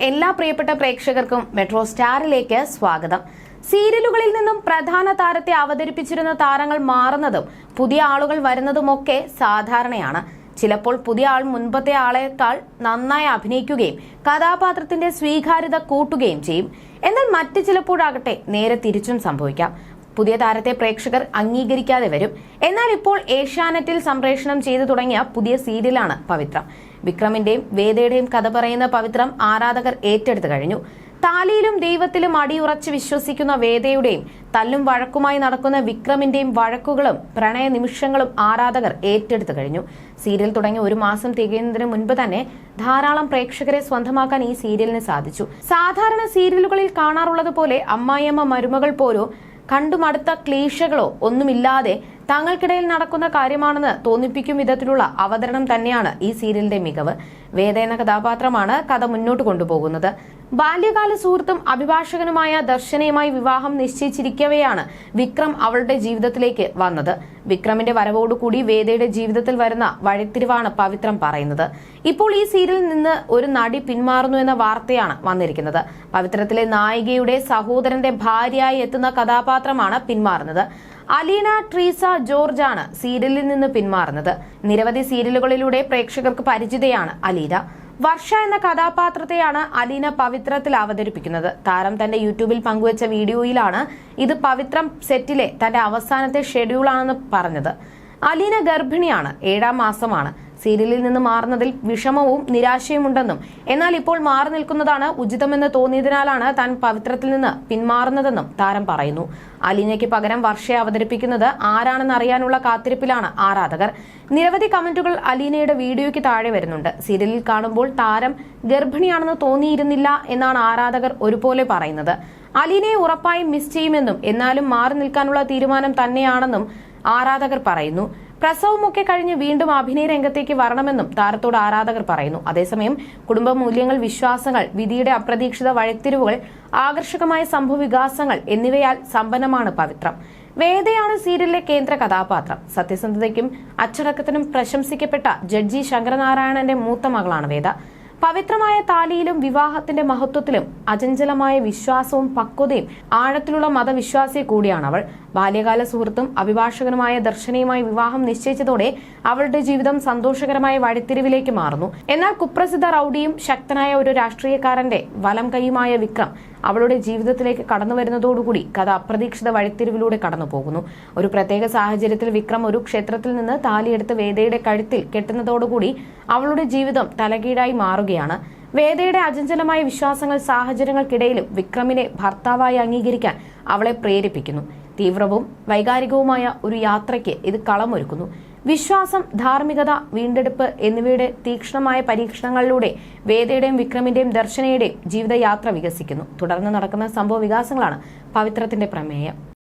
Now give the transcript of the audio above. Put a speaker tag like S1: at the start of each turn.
S1: എല്ലാ പ്രിയപ്പെട്ട പ്രേക്ഷകർക്കും മെട്രോ സ്റ്റാറിലേക്ക് സ്വാഗതം. സീരിയലുകളിൽ നിന്നും പ്രധാന താരത്തെ അവതരിപ്പിച്ചിരുന്ന താരങ്ങൾ മാറുന്നതും പുതിയ ആളുകൾ വരുന്നതുമൊക്കെ സാധാരണയാണ്. ചിലപ്പോൾ പുതിയ ആൾ മുൻപത്തെ ആളേക്കാൾ നന്നായി അഭിനയിക്കുകയും കഥാപാത്രത്തിന്റെ സ്വീകാര്യത കൂട്ടുകയും ചെയ്യും. എന്നാൽ മറ്റു ചിലപ്പോഴാകട്ടെ നേരെ തിരിച്ചും സംഭവിക്കാം. പുതിയ താരത്തെ പ്രേക്ഷകർ അംഗീകരിക്കാതെ വരും. എന്നാൽ ഇപ്പോൾ ഏഷ്യാനെറ്റിൽ സംപ്രേഷണം ചെയ്തു തുടങ്ങിയ പുതിയ സീരിയലാണ് പവിത്രം. വിക്രമിന്റെയും വേദയുടെയും കഥ പറയുന്ന പവിത്രം ആരാധകർ ഏറ്റെടുത്തു കഴിഞ്ഞു. താലിയിലും ദൈവത്തിലും അടിയുറച്ച് വിശ്വസിക്കുന്ന വേദയുടെയും തല്ലും വഴക്കുമായി നടക്കുന്ന വിക്രമിന്റെയും വഴക്കുകളും പ്രണയ നിമിഷങ്ങളും ആരാധകർ ഏറ്റെടുത്തു കഴിഞ്ഞു. സീരിയൽ തുടങ്ങി ഒരു മാസം തികയുന്നതിന് മുൻപ് തന്നെ ധാരാളം പ്രേക്ഷകരെ സ്വന്തമാക്കാൻ ഈ സീരിയലിന് സാധിച്ചു. സാധാരണ സീരിയലുകളിൽ കാണാറുള്ളത് പോലെ അമ്മായിയമ്മ മരുമകൾ പോലും കണ്ടുമടുത്ത ക്ലീശകളോ ഒന്നുമില്ലാതെ തങ്ങൾക്കിടയിൽ നടക്കുന്ന കാര്യമാണെന്ന് തോന്നിപ്പിക്കും വിധത്തിലുള്ള അവതരണം തന്നെയാണ് ഈ സീരിയലിന്റെ മികവ്. വേദ കഥാപാത്രമാണ് കഥ മുന്നോട്ട് കൊണ്ടുപോകുന്നത്. ബാല്യകാല സുഹൃത്തും അഭിഭാഷകനുമായ ദർശനയുമായി വിവാഹം നിശ്ചയിച്ചിരിക്കവെയാണ് വിക്രം അവളുടെ ജീവിതത്തിലേക്ക് വന്നത്. വിക്രമിന്റെ വരവോടുകൂടി വേദയുടെ ജീവിതത്തിൽ വരുന്ന വഴിത്തിരിവാണ് പവിത്രം പറയുന്നത്. ഇപ്പോൾ ഈ സീരിയലിൽ നിന്ന് ഒരു നടി പിന്മാറുന്നു എന്ന വാർത്തയാണ് വന്നിരിക്കുന്നത്. പവിത്രത്തിലെ നായികയുടെ സഹോദരന്റെ ഭാര്യയായി എത്തുന്ന കഥാപാത്രമാണ് പിന്മാറുന്നത്. അലീന ട്രീസ ജോർജാണ് സീരിയലിൽ നിന്ന് പിന്മാറുന്നത്. നിരവധി സീരിയലുകളിലൂടെ പ്രേക്ഷകർക്ക് പരിചിതയാണ് അലീന. വർഷ എന്ന കഥാപാത്രത്തെയാണ് അലീന പവിത്രത്തിൽ അവതരിപ്പിക്കുന്നത്. താരം തന്റെ യൂട്യൂബിൽ പങ്കുവച്ച വീഡിയോയിലാണ് ഇത് പവിത്രം സെറ്റിലെ തന്റെ അവസാനത്തെ ഷെഡ്യൂളാണെന്ന് പറഞ്ഞത്. അലീന ഗർഭിണിയാണ് ഏഴാം മാസമാണ്. സീരിയലിൽ നിന്ന് മാറുന്നതിൽ വിഷമവും നിരാശയുമുണ്ടെന്നും എന്നാൽ ഇപ്പോൾ മാറി നിൽക്കുന്നതാണ് ഉചിതമെന്ന് തോന്നിയതിനാലാണ് താൻ പവിത്രത്തിൽ നിന്ന് പിന്മാറുന്നതെന്നും താരം പറയുന്നു. അലീനയ്ക്ക് പകരം വർഷയെ അവതരിപ്പിക്കുന്നത് ആരാണെന്ന് അറിയാനുള്ള കാത്തിരിപ്പിലാണ് ആരാധകർ. നിരവധി കമന്റുകൾ അലീനയുടെ വീഡിയോയ്ക്ക് താഴെ വരുന്നുണ്ട്. സീരിയലിൽ കാണുമ്പോൾ താരം ഗർഭിണിയാണെന്ന് തോന്നിയിരുന്നില്ല എന്നാണ് ആരാധകർ ഒരുപോലെ പറയുന്നത്. അലീനയെ ഉറപ്പായും മിസ് ചെയ്യുമെന്നും എന്നാലും മാറി നിൽക്കാനുള്ള തീരുമാനം തന്നെയാണെന്നും ആരാധകർ പറയുന്നു. പ്രസവമൊക്കെ കഴിഞ്ഞ് വീണ്ടും അഭിനയ രംഗത്തേക്ക് വരണമെന്നും താരത്തോട് ആരാധകർ പറയുന്നു. അതേസമയം കുടുംബ മൂല്യങ്ങൾ വിശ്വാസങ്ങൾ വിധിയുടെ അപ്രതീക്ഷിത വഴിത്തിരിവുകൾ ആകർഷകമായ സംഭവ വികാസങ്ങൾ എന്നിവയാൽ സമ്പന്നമാണ് പവിത്രം. വേദയാണ് സീരിയലിലെ കേന്ദ്ര കഥാപാത്രം. സത്യസന്ധതയ്ക്കും അച്ചടക്കത്തിനും പ്രശംസിക്കപ്പെട്ട ജഡ്ജി ശങ്കരനാരായണന്റെ മൂത്ത മകളാണ് വേദ. പവിത്രമായ താലിയിലും വിവാഹത്തിന്റെ മഹത്വത്തിലും അചഞ്ചലമായ വിശ്വാസവും പക്വതയും ആഴത്തിലുള്ള മതവിശ്വാസി കൂടിയാണ് അവൾ. ബാല്യകാല സുഹൃത്തും അഭിഭാഷകനുമായ ദർശനയുമായി വിവാഹം നിശ്ചയിച്ചതോടെ അവളുടെ ജീവിതം സന്തോഷകരമായ വഴിത്തിരിവിലേക്ക് മാറുന്നു. എന്നാൽ കുപ്രസിദ്ധ റൌഡിയും ശക്തനായ ഒരു രാഷ്ട്രീയക്കാരന്റെ വലം കൈയുമായ വിക്രം അവളുടെ ജീവിതത്തിലേക്ക് കടന്നു വരുന്നതോടുകൂടി കഥ അപ്രതീക്ഷിത വഴിത്തിരിവിലൂടെ കടന്നു പോകുന്നു ഒരു പ്രത്യേക സാഹചര്യത്തിൽ വിക്രം ഒരു ക്ഷേത്രത്തിൽ നിന്ന് താലിയെടുത്ത് വേദയുടെ കഴുത്തിൽ കെട്ടുന്നതോടുകൂടി അവളുടെ ജീവിതം തലകീഴായി മാറുകയാണ്. വേദയുടെ അചഞ്ചലമായ വിശ്വാസങ്ങൾ സാഹചര്യങ്ങൾക്കിടയിലും വിക്രമിനെ ഭർത്താവായി അംഗീകരിക്കാൻ അവളെ പ്രേരിപ്പിക്കുന്നു. തീവ്രവും വൈകാരികവുമായ ഒരു യാത്രയ്ക്ക് ഇത് കളമൊരുക്കുന്നു. വിശ്വാസം ധാർമ്മികത വീണ്ടെടുപ്പ് എന്നിവയുടെ തീക്ഷ്ണമായ പരീക്ഷണങ്ങളിലൂടെ വേദയുടെയും വിക്രമിന്റെയും ദർശനയുടെയും ജീവിതയാത്ര വികസിക്കുന്നു. തുടർന്ന് നടക്കുന്ന സംഭവ വികാസങ്ങളാണ് പവിത്രത്തിന്റെ പ്രമേയം.